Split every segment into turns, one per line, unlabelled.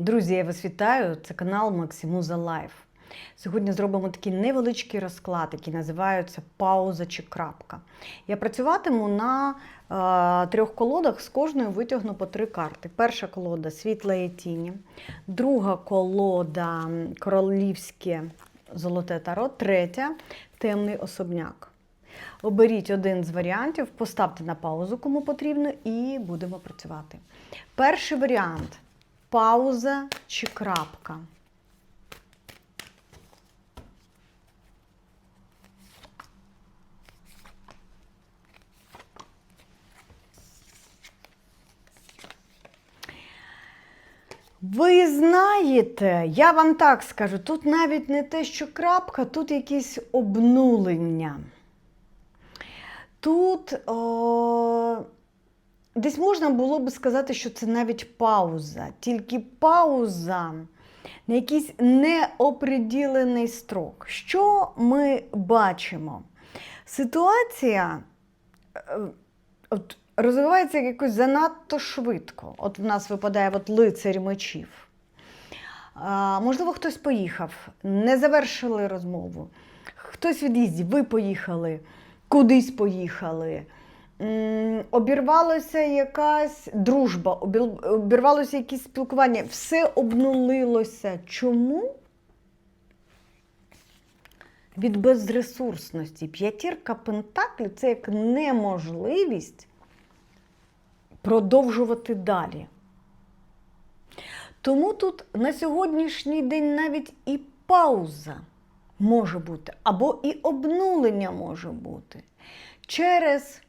Друзі, я вас вітаю. Це канал Максимуза Лайф. Сьогодні зробимо такий невеличкий розклад, який називається пауза чи крапка. Я працюватиму на е, трьох колодах, з кожною витягну по три карти. Перша колода світлої тіні, друга колода королівське золоте таро, третя темний особняк. Оберіть один з варіантів, поставте на паузу, кому потрібно, і будемо працювати. Перший варіант пауза чи крапка. Ви знаєте, я вам так скажу, тут навіть не те, що крапка, тут якісь обнулення. Тут о, десь можна було би сказати, що це навіть пауза, тільки пауза на якийсь неоприділений строк. Що ми бачимо? Ситуація е, от, розвивається якось занадто швидко. От в нас випадає от лицарь мечів. А, можливо, хтось поїхав, не завершили розмову. Хтось від'їздів, ви поїхали, кудись поїхали. Обірвалася якась дружба, обірвалося якесь спілкування, все обнулилося. Чому? Від безресурсності. П'ятірка пентаклів це як неможливість продовжувати далі. Тому тут на сьогоднішній день навіть і пауза може бути, або і обнулення може бути через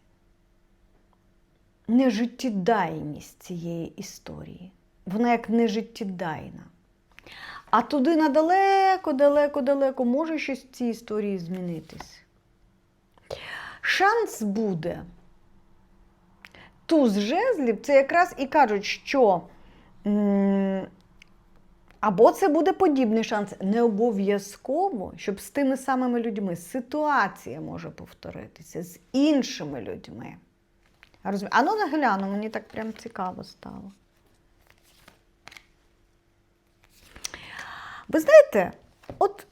нежиттєдайність цієї історії. Вона як нежиттєдайна. А туди на далеко, далеко, далеко може щось в цій історії змінитись. Шанс буде. Туз жезлів це якраз і кажуть, що або це буде подібний шанс, не обов'язково, щоб з тими самими людьми ситуація може повторитися з іншими людьми. Розумі... А ну нагляну, мені так прям цікаво стало. Ви знаєте, от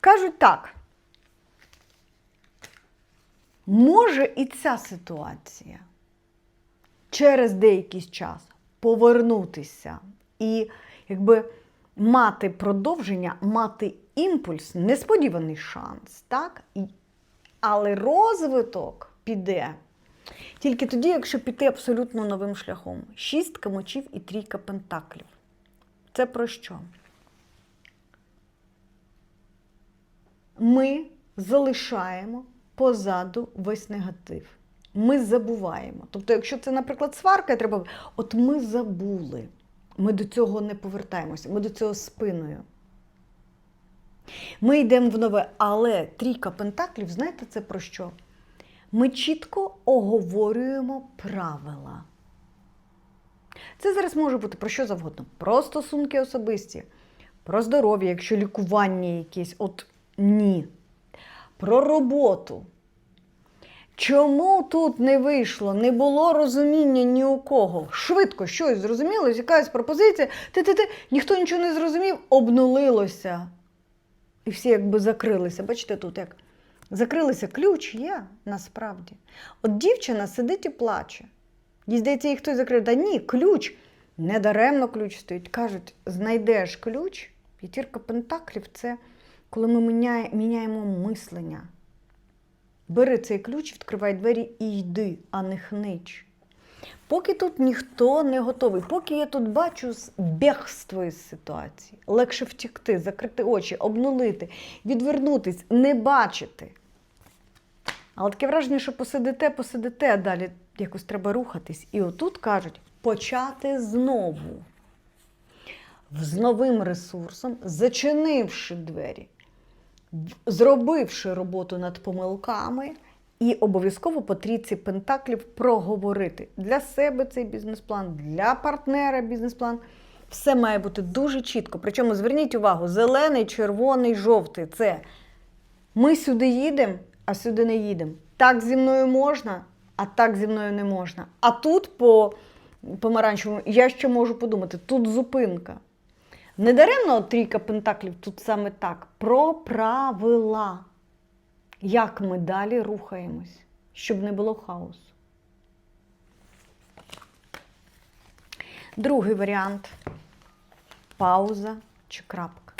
кажуть так, може і ця ситуація через деякий час повернутися і якби мати продовження, мати імпульс, несподіваний шанс, так? Але розвиток піде тільки тоді, якщо піти абсолютно новим шляхом. Шістка мочів і трійка пентаклів. Це про що? Ми залишаємо позаду весь негатив. Ми забуваємо. Тобто, якщо це, наприклад, сварка, треба. От ми забули. Ми до цього не повертаємося, ми до цього спиною. Ми йдемо в нове, але трійка пентаклів, знаєте, це про що? Ми чітко оговорюємо правила. Це зараз може бути про що завгодно. Про стосунки особисті, про здоров'я, якщо лікування якесь, от ні. Про роботу. Чому тут не вийшло, не було розуміння ні у кого? Швидко щось зрозумілось, якась пропозиція, ти-ти-ти, ніхто нічого не зрозумів, обнулилося. І всі якби закрилися. Бачите, тут як закрилися, ключ є насправді. От дівчина сидить і плаче. Їй здається, їй хтось закрив. Та ні, ключ. Недаремно ключ стоїть. Кажуть, знайдеш ключ. П'ятірка пентаклів це коли ми міняє- міняємо мислення. Бери цей ключ, відкривай двері і йди, а не хнич. Поки тут ніхто не готовий, поки я тут бачу бігство із ситуації, легше втікти, закрити очі, обнулити, відвернутись, не бачити. Але таке враження, що посидите, посидите, а далі якось треба рухатись. І отут кажуть, почати знову. З новим ресурсом, зачинивши двері, зробивши роботу над помилками, і обов'язково по трійці пентаклів проговорити для себе цей бізнес-план, для партнера бізнес-план. Все має бути дуже чітко. Причому зверніть увагу: зелений, червоний, жовтий це ми сюди їдемо, а сюди не їдемо. Так зі мною можна, а так зі мною не можна. А тут по помаранчевому, я ще можу подумати, тут зупинка. Недаремно трійка пентаклів тут саме так. Про правила. Як ми далі рухаємось, щоб не було хаосу. Другий варіант пауза чи крапка.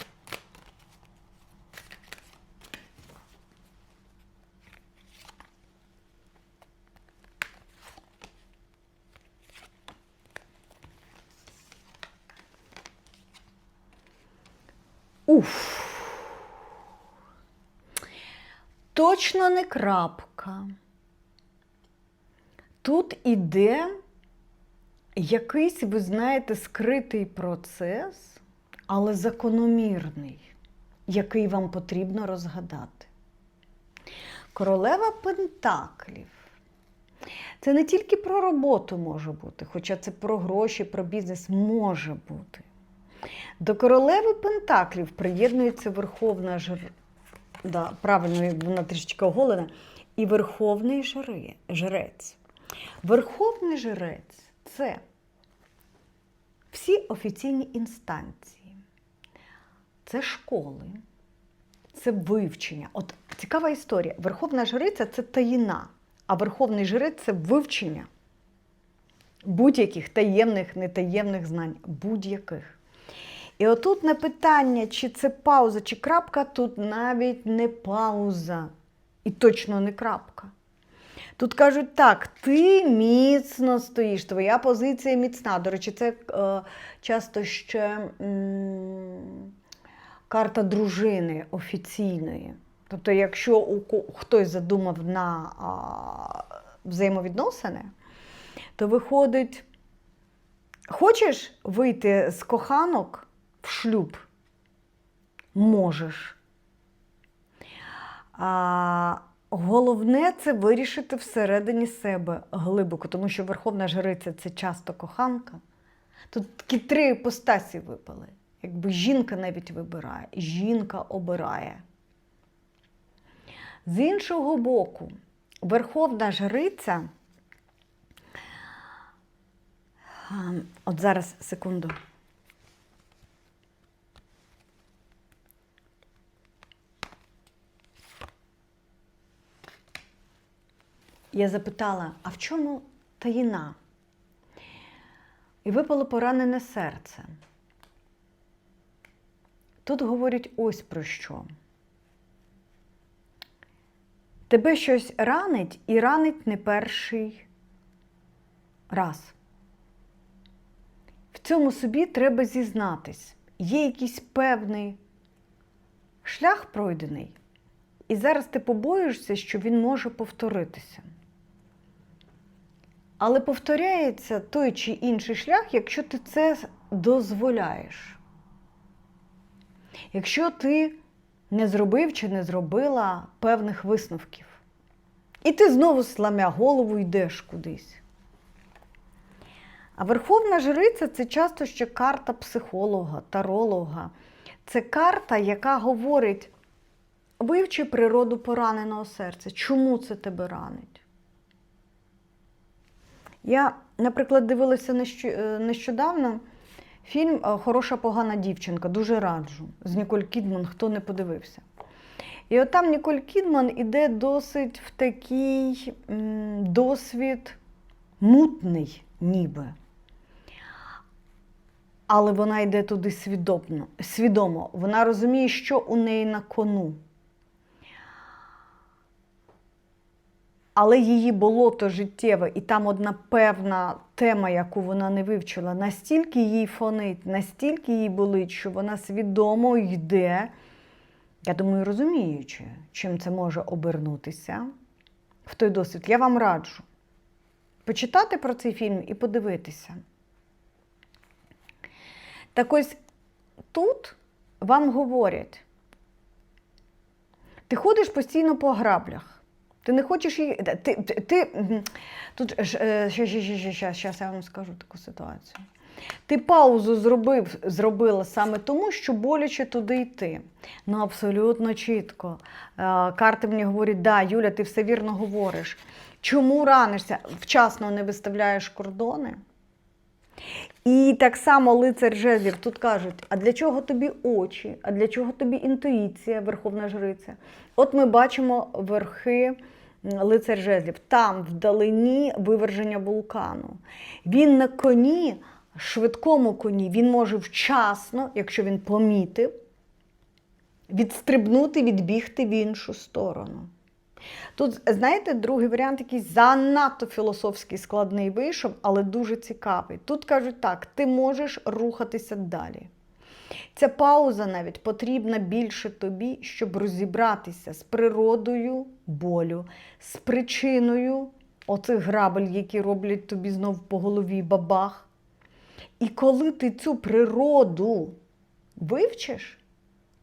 Уф. Точно не крапка. Тут іде якийсь, ви знаєте, скритий процес, але закономірний, який вам потрібно розгадати. Королева Пентаклів. Це не тільки про роботу може бути, хоча це про гроші, про бізнес може бути. До королеви Пентаклів приєднується Верховна Жр... Да, правильно, вона трішечки оголена, і Верховний жре- Жрець. Верховний Жрець це всі офіційні інстанції, це школи, це вивчення. От цікава історія. Верховна жриця це таїна, а Верховний Жрець це вивчення будь-яких таємних, нетаємних знань, будь-яких. І отут на питання, чи це пауза, чи крапка, тут навіть не пауза. І точно не крапка. Тут кажуть так, ти міцно стоїш, твоя позиція міцна. До речі, це е, часто ще м, карта дружини офіційної. Тобто, якщо у хтось задумав на а, взаємовідносини, то виходить, хочеш вийти з коханок шлюб? Можеш. А, головне це вирішити всередині себе глибоко, тому що Верховна Жриця це часто коханка. Тут такі три іпостасі випали. Якби жінка навіть вибирає, жінка обирає. З іншого боку, Верховна Жриця. От зараз секунду. Я запитала, а в чому таїна? І випало поранене серце. Тут говорять ось про що. Тебе щось ранить і ранить не перший раз. В цьому собі треба зізнатись. Є якийсь певний шлях пройдений, і зараз ти побоюєшся, що він може повторитися. Але повторяється той чи інший шлях, якщо ти це дозволяєш. Якщо ти не зробив чи не зробила певних висновків. І ти знову сламя голову йдеш кудись. А Верховна Жриця це часто ще карта психолога, таролога. Це карта, яка говорить: вивчи природу пораненого серця. Чому це тебе ранить? Я, наприклад, дивилася е, нещодавно фільм е, Хороша погана дівчинка. Дуже раджу. З Ніколь Кідман, хто не подивився. І от там Ніколь Кідман іде досить в такий досвід мутний, ніби. Але вона йде туди свідомо, свідомо. Вона розуміє, що у неї на кону. Але її болото життєве, і там одна певна тема, яку вона не вивчила, настільки їй фонить, настільки їй болить, що вона свідомо йде, я думаю, розуміючи, чим це може обернутися в той досвід. Я вам раджу почитати про цей фільм і подивитися. Так ось тут вам говорять, ти ходиш постійно по граблях. Ти не хочеш її. Ти, ти, ти тут ж, е, я вам скажу таку ситуацію. Ти паузу зробив, зробила саме тому, що боляче туди йти. Ну, абсолютно чітко. Е, Карти мені говорять, да, Юля, ти все вірно говориш. Чому ранишся? Вчасно не виставляєш кордони? І так само лицар жезлів тут кажуть: а для чого тобі очі, а для чого тобі інтуїція, Верховна Жриця? От ми бачимо верхи лицар жезлів. Там вдалині виверження вулкану. Він на коні, швидкому коні, він може вчасно, якщо він помітив, відстрибнути, відбігти в іншу сторону. Тут, знаєте, другий варіант якийсь занадто філософський складний вийшов, але дуже цікавий. Тут кажуть так: ти можеш рухатися далі. Ця пауза навіть потрібна більше тобі, щоб розібратися з природою болю, з причиною оцих грабель, які роблять тобі знов по голові бабах. І коли ти цю природу вивчиш,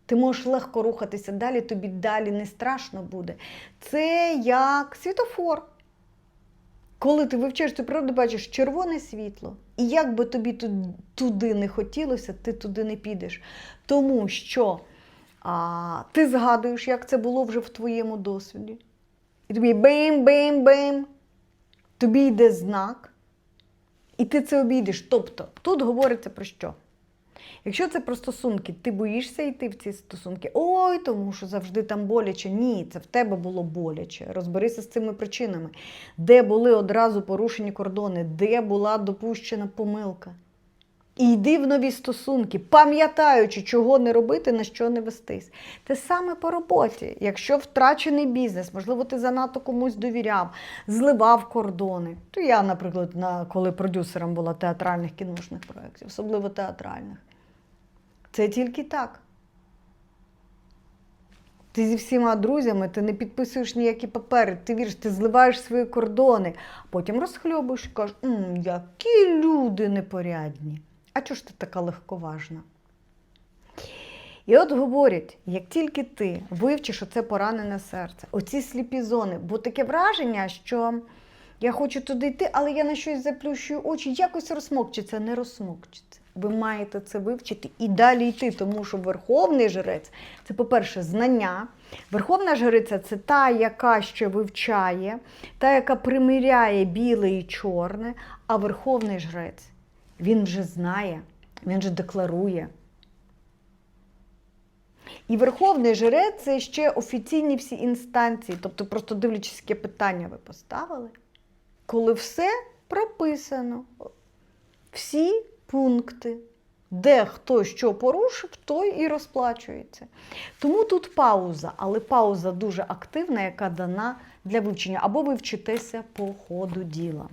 ти можеш легко рухатися далі, тобі далі не страшно буде. Це як світофор. Коли ти вивчаєш цю природу, бачиш червоне світло. І як би тобі туди не хотілося, ти туди не підеш. Тому що а, ти згадуєш, як це було вже в твоєму досвіді. І тобі бим-бим-бим. Тобі йде знак, і ти це обійдеш. Тобто, тут говориться про що? Якщо це про стосунки, ти боїшся йти в ці стосунки. Ой, тому що завжди там боляче. Ні, це в тебе було боляче. Розберися з цими причинами, де були одразу порушені кордони, де була допущена помилка. І йди в нові стосунки, пам'ятаючи, чого не робити, на що не вестись. Те саме по роботі. Якщо втрачений бізнес, можливо, ти занадто комусь довіряв, зливав кордони. То я, наприклад, на, коли продюсером була театральних кіношних проєктів, особливо театральних. Це тільки так. Ти зі всіма друзями, ти не підписуєш ніякі папери, ти віриш, ти зливаєш свої кордони, потім розхльобуєш і кажеш, «М, які люди непорядні. А чого ж ти така легковажна? І от говорять, як тільки ти вивчиш оце поранене серце, оці сліпі зони, бо таке враження, що я хочу туди йти, але я на щось заплющую очі, якось розсмокчиться, не розсмокчиться. Ви маєте це вивчити і далі йти, тому що верховний жрець це, по-перше, знання. Верховна жриця це та, яка ще вивчає, та, яка примиряє біле і чорне, а верховний жрець він вже знає, він вже декларує. І Верховний жрець це ще офіційні всі інстанції, тобто просто дивлячись, яке питання ви поставили, коли все прописано, всі пункти, де хто що порушив, той і розплачується. Тому тут пауза, але пауза дуже активна, яка дана для вивчення, або ви вчитеся по ходу діла.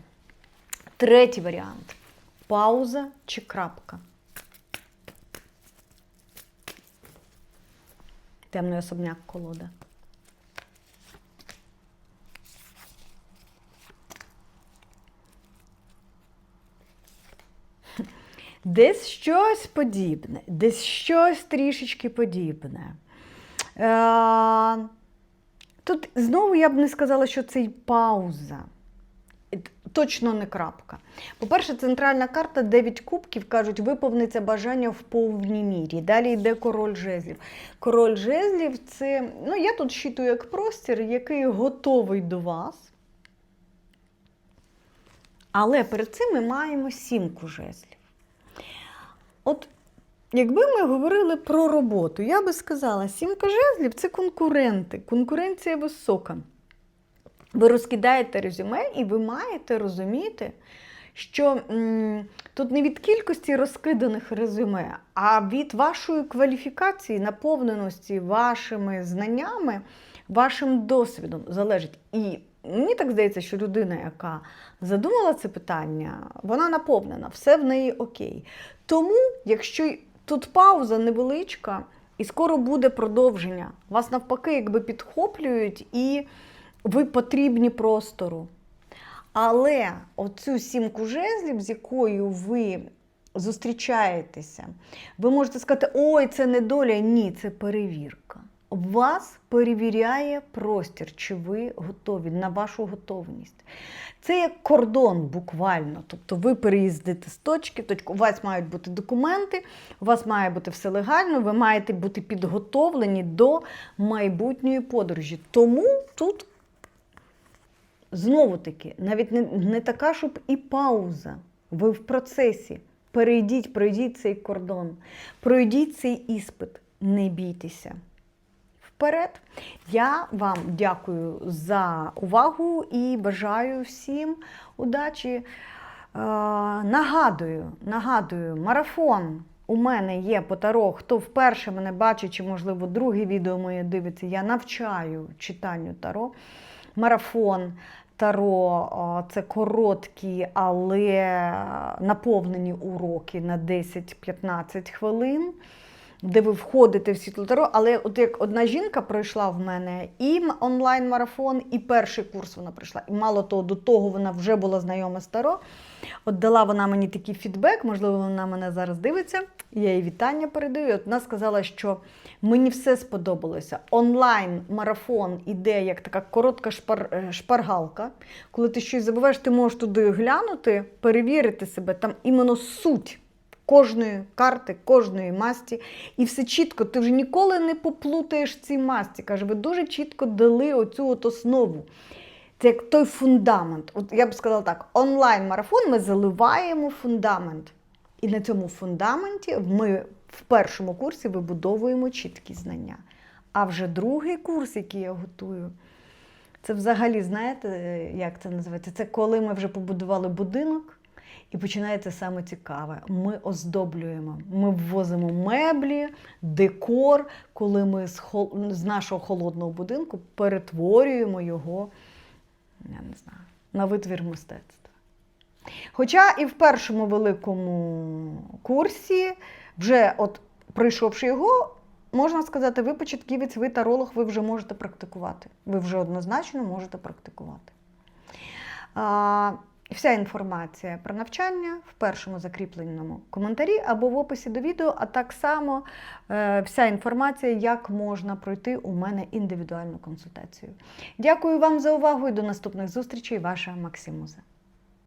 Третій варіант пауза чи крапка. Темний особняк колода. Десь щось подібне, десь щось трішечки подібне. Е, Тут знову я б не сказала, що це й пауза. Точно не крапка. По-перше, центральна карта 9 кубків кажуть, виповниться бажання в повній мірі. Далі йде король жезлів. Король жезлів це, ну я тут щитую як простір, який готовий до вас. Але перед цим ми маємо сімку жезлів. От якби ми говорили про роботу, я би сказала, сімка жезлів це конкуренти, конкуренція висока. Ви розкидаєте резюме, і ви маєте розуміти, що м, тут не від кількості розкиданих резюме, а від вашої кваліфікації, наповненості вашими знаннями, вашим досвідом залежить. І мені так здається, що людина, яка задумала це питання, вона наповнена, все в неї окей. Тому, якщо тут пауза невеличка, і скоро буде продовження, вас навпаки, якби підхоплюють і ви потрібні простору. Але оцю сімку жезлів, з якою ви зустрічаєтеся, ви можете сказати, ой, це не доля. Ні, це перевірка. Вас перевіряє простір, чи ви готові на вашу готовність. Це як кордон буквально. Тобто ви переїздите з точки точку, у вас мають бути документи, у вас має бути все легально, ви маєте бути підготовлені до майбутньої подорожі. Тому тут знову таки, навіть не, не така, щоб і пауза. Ви в процесі. Перейдіть, пройдіть цей кордон, пройдіть цей іспит, не бійтеся. Вперед! Я вам дякую за увагу і бажаю всім удачі. Е, нагадую, нагадую, марафон у мене є по таро. Хто вперше мене бачить, чи, можливо, друге відео моє дивиться, я навчаю читанню таро. Марафон таро це короткі, але наповнені уроки на 10-15 хвилин. Де ви входите в світло таро, але от як одна жінка пройшла в мене і онлайн-марафон, і перший курс вона пройшла. І мало того, до того вона вже була знайома з таро. От дала вона мені такий фідбек, можливо, вона мене зараз дивиться. Я їй вітання передаю. От вона сказала, що мені все сподобалося. Онлайн-марафон іде як така коротка шпар, е, шпаргалка. Коли ти щось забуваєш, ти можеш туди глянути, перевірити себе, там іменно суть кожної карти, кожної масті. І все чітко, ти вже ніколи не поплутаєш ці масті. Каже, ви дуже чітко дали оцю от основу. Це як той фундамент. От я б сказала так: онлайн-марафон ми заливаємо фундамент. І на цьому фундаменті ми в першому курсі вибудовуємо чіткі знання. А вже другий курс, який я готую, це взагалі, знаєте, як це називається? Це коли ми вже побудували будинок. І починається саме цікаве. Ми оздоблюємо, ми ввозимо меблі, декор, коли ми з, нашого холодного будинку перетворюємо його, я не знаю, на витвір мистецтва. Хоча і в першому великому курсі, вже от пройшовши його, можна сказати, ви початківець, ви таролог, ви вже можете практикувати. Ви вже однозначно можете практикувати. А, Вся інформація про навчання в першому закріпленому коментарі або в описі до відео, а так само е, вся інформація, як можна пройти у мене індивідуальну консультацію. Дякую вам за увагу і до наступних зустрічей. Ваша Максимуза.